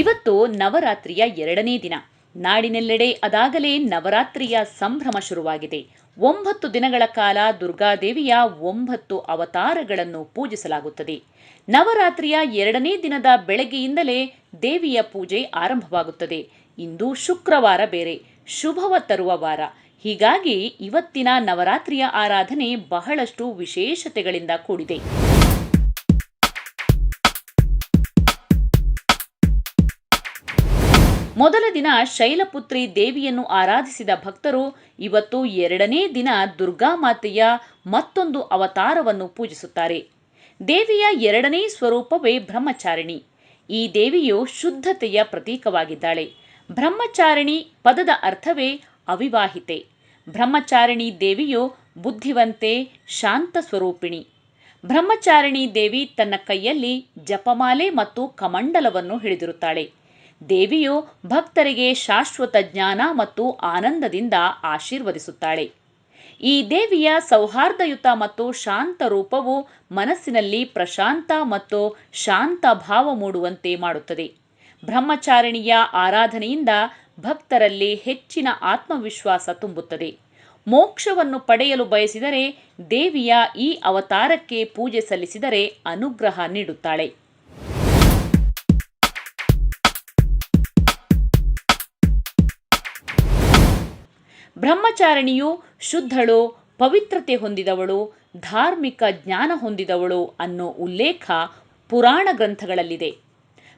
ಇವತ್ತು ನವರಾತ್ರಿಯ ಎರಡನೇ ದಿನ. ನಾಡಿನೆಲ್ಲೆಡೆ ಅದಾಗಲೇ ನವರಾತ್ರಿಯ ಸಂಭ್ರಮ ಶುರುವಾಗಿದೆ. ಒಂಬತ್ತು ದಿನಗಳ ಕಾಲ ದುರ್ಗಾದೇವಿಯ ಒಂಬತ್ತು ಅವತಾರಗಳನ್ನು ಪೂಜಿಸಲಾಗುತ್ತದೆ. ನವರಾತ್ರಿಯ ಎರಡನೇ ದಿನದ ಬೆಳಗ್ಗೆಯಿಂದಲೇ ದೇವಿಯ ಪೂಜೆ ಆರಂಭವಾಗುತ್ತದೆ. ಇಂದು ಶುಕ್ರವಾರ ಬೇರೆ, ಶುಭವ ತರುವ ವಾರ. ಹೀಗಾಗಿ ಇವತ್ತಿನ ನವರಾತ್ರಿಯ ಆರಾಧನೆ ಬಹಳಷ್ಟು ವಿಶೇಷತೆಗಳಿಂದ ಕೂಡಿದೆ. ಮೊದಲ ದಿನ ಶೈಲಪುತ್ರಿ ದೇವಿಯನ್ನು ಆರಾಧಿಸಿದ ಭಕ್ತರು ಇವತ್ತು ಎರಡನೇ ದಿನ ದುರ್ಗಾಮಾತೆಯ ಮತ್ತೊಂದು ಅವತಾರವನ್ನು ಪೂಜಿಸುತ್ತಾರೆ. ದೇವಿಯ ಎರಡನೇ ಸ್ವರೂಪವೇ ಬ್ರಹ್ಮಚಾರಿಣಿ. ಈ ದೇವಿಯು ಶುದ್ಧತೆಯ ಪ್ರತೀಕವಾಗಿದ್ದಾಳೆ. ಬ್ರಹ್ಮಚಾರಿಣಿ ಪದದ ಅರ್ಥವೇ ಅವಿವಾಹಿತೆ. ಬ್ರಹ್ಮಚಾರಿಣಿ ದೇವಿಯು ಬುದ್ಧಿವಂತೆ, ಶಾಂತ ಸ್ವರೂಪಿಣಿ. ಬ್ರಹ್ಮಚಾರಿಣಿ ದೇವಿ ತನ್ನ ಕೈಯಲ್ಲಿ ಜಪಮಾಲೆ ಮತ್ತು ಕಮಂಡಲವನ್ನು ಹಿಡಿದಿರುತ್ತಾಳೆ. ದೇವಿಯು ಭಕ್ತರಿಗೆ ಶಾಶ್ವತ ಜ್ಞಾನ ಮತ್ತು ಆನಂದದಿಂದ ಆಶೀರ್ವದಿಸುತ್ತಾಳೆ. ಈ ದೇವಿಯ ಸೌಹಾರ್ದಯುತ ಮತ್ತು ಶಾಂತ ರೂಪವು ಮನಸ್ಸಿನಲ್ಲಿ ಪ್ರಶಾಂತ ಮತ್ತು ಶಾಂತ ಭಾವ ಮೂಡುವಂತೆ ಮಾಡುತ್ತದೆ. ಬ್ರಹ್ಮಚಾರಿಣಿಯ ಆರಾಧನೆಯಿಂದ ಭಕ್ತರಲ್ಲಿ ಹೆಚ್ಚಿನ ಆತ್ಮವಿಶ್ವಾಸ ತುಂಬುತ್ತದೆ. ಮೋಕ್ಷವನ್ನು ಪಡೆಯಲು ಬಯಸಿದರೆ ದೇವಿಯ ಈ ಅವತಾರಕ್ಕೆ ಪೂಜೆ ಸಲ್ಲಿಸಿದರೆ ಅನುಗ್ರಹ ನೀಡುತ್ತಾಳೆ. ಬ್ರಹ್ಮಚಾರಿಣಿಯು ಶುದ್ಧಳು, ಪವಿತ್ರತೆ ಹೊಂದಿದವಳು, ಧಾರ್ಮಿಕ ಜ್ಞಾನ ಹೊಂದಿದವಳು ಅನ್ನೋ ಉಲ್ಲೇಖ ಪುರಾಣ ಗ್ರಂಥಗಳಲ್ಲಿದೆ.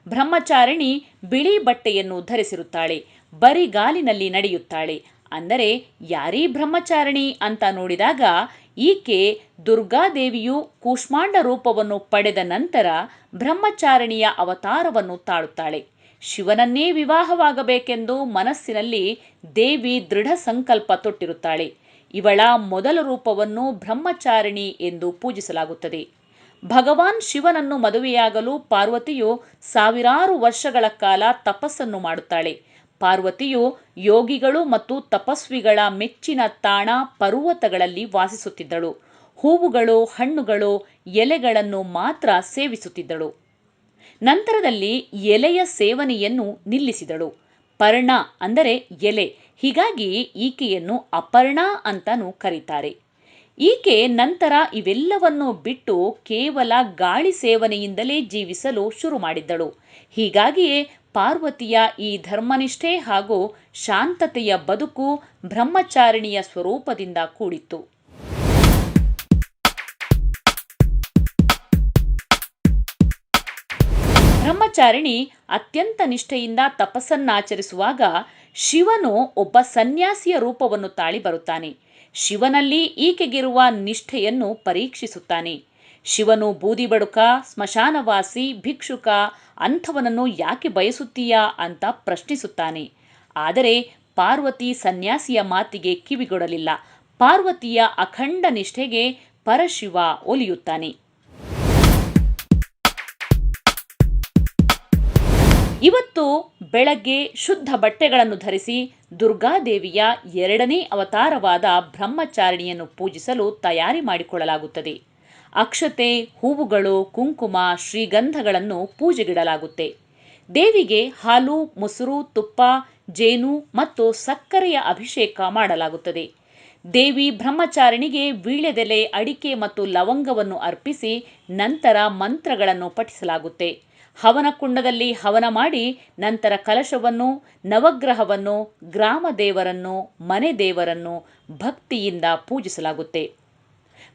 ಬ್ರಹ್ಮಚಾರಿಣಿ ಬಿಳಿ ಬಟ್ಟೆಯನ್ನು ಧರಿಸಿರುತ್ತಾಳೆ ಬರಿಗಾಲಿನಲ್ಲಿ ನಡೆಯುತ್ತಾಳೆ. ಅಂದರೆ, ಯಾರೀ ಬ್ರಹ್ಮಚಾರಿಣಿ ಅಂತ ನೋಡಿದಾಗ ಈಕೆ ದುರ್ಗಾದೇವಿಯು ಕೂಷ್ಮಾಂಡ ರೂಪವನ್ನು ಪಡೆದ ನಂತರ ಬ್ರಹ್ಮಚಾರಿಣಿಯ ಅವತಾರವನ್ನು ತಾಳುತ್ತಾಳೆ. ಶಿವನನ್ನೇ ವಿವಾಹವಾಗಬೇಕೆಂದು ಮನಸ್ಸಿನಲ್ಲಿ ದೇವಿ ದೃಢ ಸಂಕಲ್ಪ ತೊಟ್ಟಿರುತ್ತಾಳೆ. ಇವಳ ಮೊದಲ ರೂಪವನ್ನು ಬ್ರಹ್ಮಚಾರಿಣಿ ಎಂದು ಪೂಜಿಸಲಾಗುತ್ತದೆ. ಭಗವಾನ್ ಶಿವನನ್ನು ಮದುವೆಯಾಗಲು ಪಾರ್ವತಿಯು ಸಾವಿರಾರು ವರ್ಷಗಳ ಕಾಲ ತಪಸ್ಸನ್ನು ಮಾಡುತ್ತಾಳೆ. ಪಾರ್ವತಿಯು ಯೋಗಿಗಳು ಮತ್ತು ತಪಸ್ವಿಗಳ ಮೆಚ್ಚಿನ ತಾಣ ಪರ್ವತಗಳಲ್ಲಿ ವಾಸಿಸುತ್ತಿದ್ದಳು. ಹೂವುಗಳು, ಹಣ್ಣುಗಳು, ಎಲೆಗಳನ್ನು ಮಾತ್ರ ಸೇವಿಸುತ್ತಿದ್ದಳು. ನಂತರದಲ್ಲಿ ಎಲೆಯ ಸೇವನೆಯನ್ನು ನಿಲ್ಲಿಸಿದಳು. ಪರ್ಣ ಅಂದರೆ ಎಲೆ. ಹೀಗಾಗಿ ಈಕೆಯನ್ನು ಅಪರ್ಣ ಅಂತಲೂ ಕರೀತಾರೆ. ಈಕೆ ನಂತರ ಇವೆಲ್ಲವನ್ನು ಬಿಟ್ಟು ಕೇವಲ ಗಾಳಿ ಸೇವನೆಯಿಂದಲೇ ಜೀವಿಸಲು ಶುರು ಮಾಡಿದ್ದಳು. ಹೀಗಾಗಿಯೇ ಪಾರ್ವತಿಯ ಈ ಧರ್ಮನಿಷ್ಠೆ ಹಾಗೂ ಶಾಂತತೆಯ ಬದುಕು ಬ್ರಹ್ಮಚಾರಿಣಿಯ ಸ್ವರೂಪದಿಂದ ಕೂಡಿತ್ತು. ಬ್ರಹ್ಮಚಾರಿಣಿ ಅತ್ಯಂತ ನಿಷ್ಠೆಯಿಂದ ತಪಸ್ಸನ್ನಾಚರಿಸುವಾಗ ಶಿವನು ಒಬ್ಬ ಸನ್ಯಾಸಿಯ ರೂಪವನ್ನು ತಾಳಿ ಬರುತ್ತಾನೆ. ಶಿವನಲ್ಲಿ ಈಕೆಗಿರುವ ನಿಷ್ಠೆಯನ್ನು ಪರೀಕ್ಷಿಸುತ್ತಾನೆ. ಶಿವನು ಬೂದಿಬಡುಕ ಸ್ಮಶಾನವಾಸಿ, ಭಿಕ್ಷುಕ, ಅಂಥವನನ್ನು ಯಾಕೆ ಬಯಸುತ್ತೀಯಾ ಅಂತ ಪ್ರಶ್ನಿಸುತ್ತಾನೆ. ಆದರೆ ಪಾರ್ವತಿ ಸನ್ಯಾಸಿಯ ಮಾತಿಗೆ ಕಿವಿಗೊಡಲಿಲ್ಲ. ಪಾರ್ವತಿಯ ಅಖಂಡ ನಿಷ್ಠೆಗೆ ಪರಶಿವ ಒಲಿಯುತ್ತಾನೆ. ಇವತ್ತು ಬೆಳಗ್ಗೆ ಶುದ್ಧ ಬಟ್ಟೆಗಳನ್ನು ಧರಿಸಿ ದುರ್ಗಾದೇವಿಯ ಎರಡನೇ ಅವತಾರವಾದ ಬ್ರಹ್ಮಚಾರಿಣಿಯನ್ನು ಪೂಜಿಸಲು ತಯಾರಿ ಮಾಡಿಕೊಳ್ಳಲಾಗುತ್ತದೆ. ಅಕ್ಷತೆ, ಹೂವುಗಳು, ಕುಂಕುಮ, ಶ್ರೀಗಂಧಗಳನ್ನು ಪೂಜೆಗಿಡಲಾಗುತ್ತೆ. ದೇವಿಗೆ ಹಾಲು, ಮೊಸರು, ತುಪ್ಪ, ಜೇನು ಮತ್ತು ಸಕ್ಕರೆಯ ಅಭಿಷೇಕ ಮಾಡಲಾಗುತ್ತದೆ. ದೇವಿ ಬ್ರಹ್ಮಚಾರಿಣಿಗೆ ವೀಳ್ಯದೆಲೆ, ಅಡಿಕೆ ಮತ್ತು ಲವಂಗವನ್ನು ಅರ್ಪಿಸಿ ನಂತರ ಮಂತ್ರಗಳನ್ನು ಪಠಿಸಲಾಗುತ್ತೆ. ಹವನ ಕುಂಡದಲ್ಲಿ ಹವನ ಮಾಡಿ ನಂತರ ಕಲಶವನ್ನು, ನವಗ್ರಹವನ್ನು, ಗ್ರಾಮ ದೇವರನ್ನು, ಮನೆ ದೇವರನ್ನು ಭಕ್ತಿಯಿಂದ ಪೂಜಿಸಲಾಗುತ್ತೆ.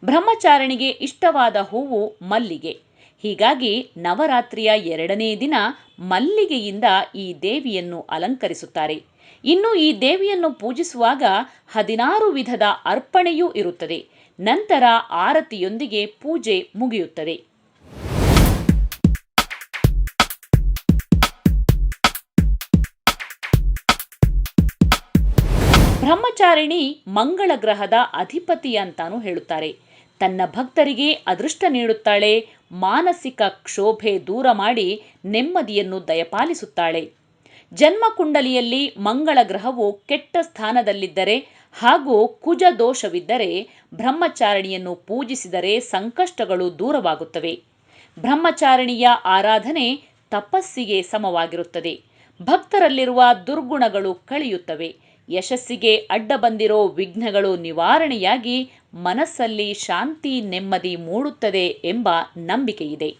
ಬ್ರಹ್ಮಚಾರಣಿಗೆ ಇಷ್ಟವಾದ ಹೂವು ಮಲ್ಲಿಗೆ. ಹೀಗಾಗಿ ನವರಾತ್ರಿಯ ಎರಡನೇ ದಿನ ಮಲ್ಲಿಗೆಯಿಂದ ಈ ದೇವಿಯನ್ನು ಅಲಂಕರಿಸುತ್ತಾರೆ. ಇನ್ನು ಈ ದೇವಿಯನ್ನು ಪೂಜಿಸುವಾಗ ಹದಿನಾರು ವಿಧದ ಅರ್ಪಣೆಯೂ ಇರುತ್ತದೆ. ನಂತರ ಆರತಿಯೊಂದಿಗೆ ಪೂಜೆ ಮುಗಿಯುತ್ತದೆ. ಬ್ರಹ್ಮಚಾರಿಣಿ ಮಂಗಳ ಗ್ರಹದ ಅಧಿಪತಿ ಅಂತಾನೂ ಹೇಳುತ್ತಾರೆ. ತನ್ನ ಭಕ್ತರಿಗೆ ಅದೃಷ್ಟ ನೀಡುತ್ತಾಳೆ, ಮಾನಸಿಕ ಕ್ಷೋಭೆ ದೂರ ಮಾಡಿ ನೆಮ್ಮದಿಯನ್ನು ದಯಪಾಲಿಸುತ್ತಾಳೆ. ಜನ್ಮ ಕುಂಡಲಿಯಲ್ಲಿ ಮಂಗಳ ಗ್ರಹವು ಕೆಟ್ಟ ಸ್ಥಾನದಲ್ಲಿದ್ದರೆ ಹಾಗೂ ಕುಜ ದೋಷವಿದ್ದರೆ ಬ್ರಹ್ಮಚಾರಣಿಯನ್ನು ಪೂಜಿಸಿದರೆ ಸಂಕಷ್ಟಗಳು ದೂರವಾಗುತ್ತವೆ. ಬ್ರಹ್ಮಚಾರಿಣಿಯ ಆರಾಧನೆ ತಪಸ್ಸಿಗೆ ಸಮವಾಗಿರುತ್ತದೆ. ಭಕ್ತರಲ್ಲಿರುವ ದುರ್ಗುಣಗಳು ಕಳೆಯುತ್ತವೆ. ಯಶಸ್ಸಿಗೆ ಅಡ್ಡ ಬಂದಿರೋ ವಿಘ್ನಗಳು ನಿವಾರಣೆಯಾಗಿ ಮನಸ್ಸಲ್ಲಿ ಶಾಂತಿ ನೆಮ್ಮದಿ ಮೂಡುತ್ತದೆ ಎಂಬ ನಂಬಿಕೆಯಿದೆ.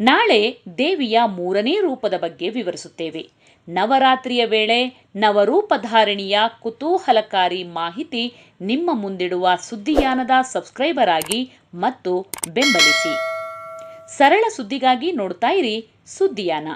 ನಾಳೆ ದೇವಿಯ ಮೂರನೇ ರೂಪದ ಬಗ್ಗೆ ವಿವರಿಸುತ್ತೇವೆ. ನವರಾತ್ರಿಯ ವೇಳೆ ನವರೂಪಧಾರಿಣಿಯ ಕುತೂಹಲಕಾರಿ ಮಾಹಿತಿ ನಿಮ್ಮ ಮುಂದಿಡುವ ಸುದ್ದಿಯಾನದ ಸಬ್ಸ್ಕ್ರೈಬರ್ ಆಗಿ ಮತ್ತು ಬೆಂಬಲಿಸಿ. ಸರಳ ಸುದ್ದಿಗಾಗಿ ನೋಡ್ತಾ ಇರಿ ಸುದ್ದಿಯಾನ.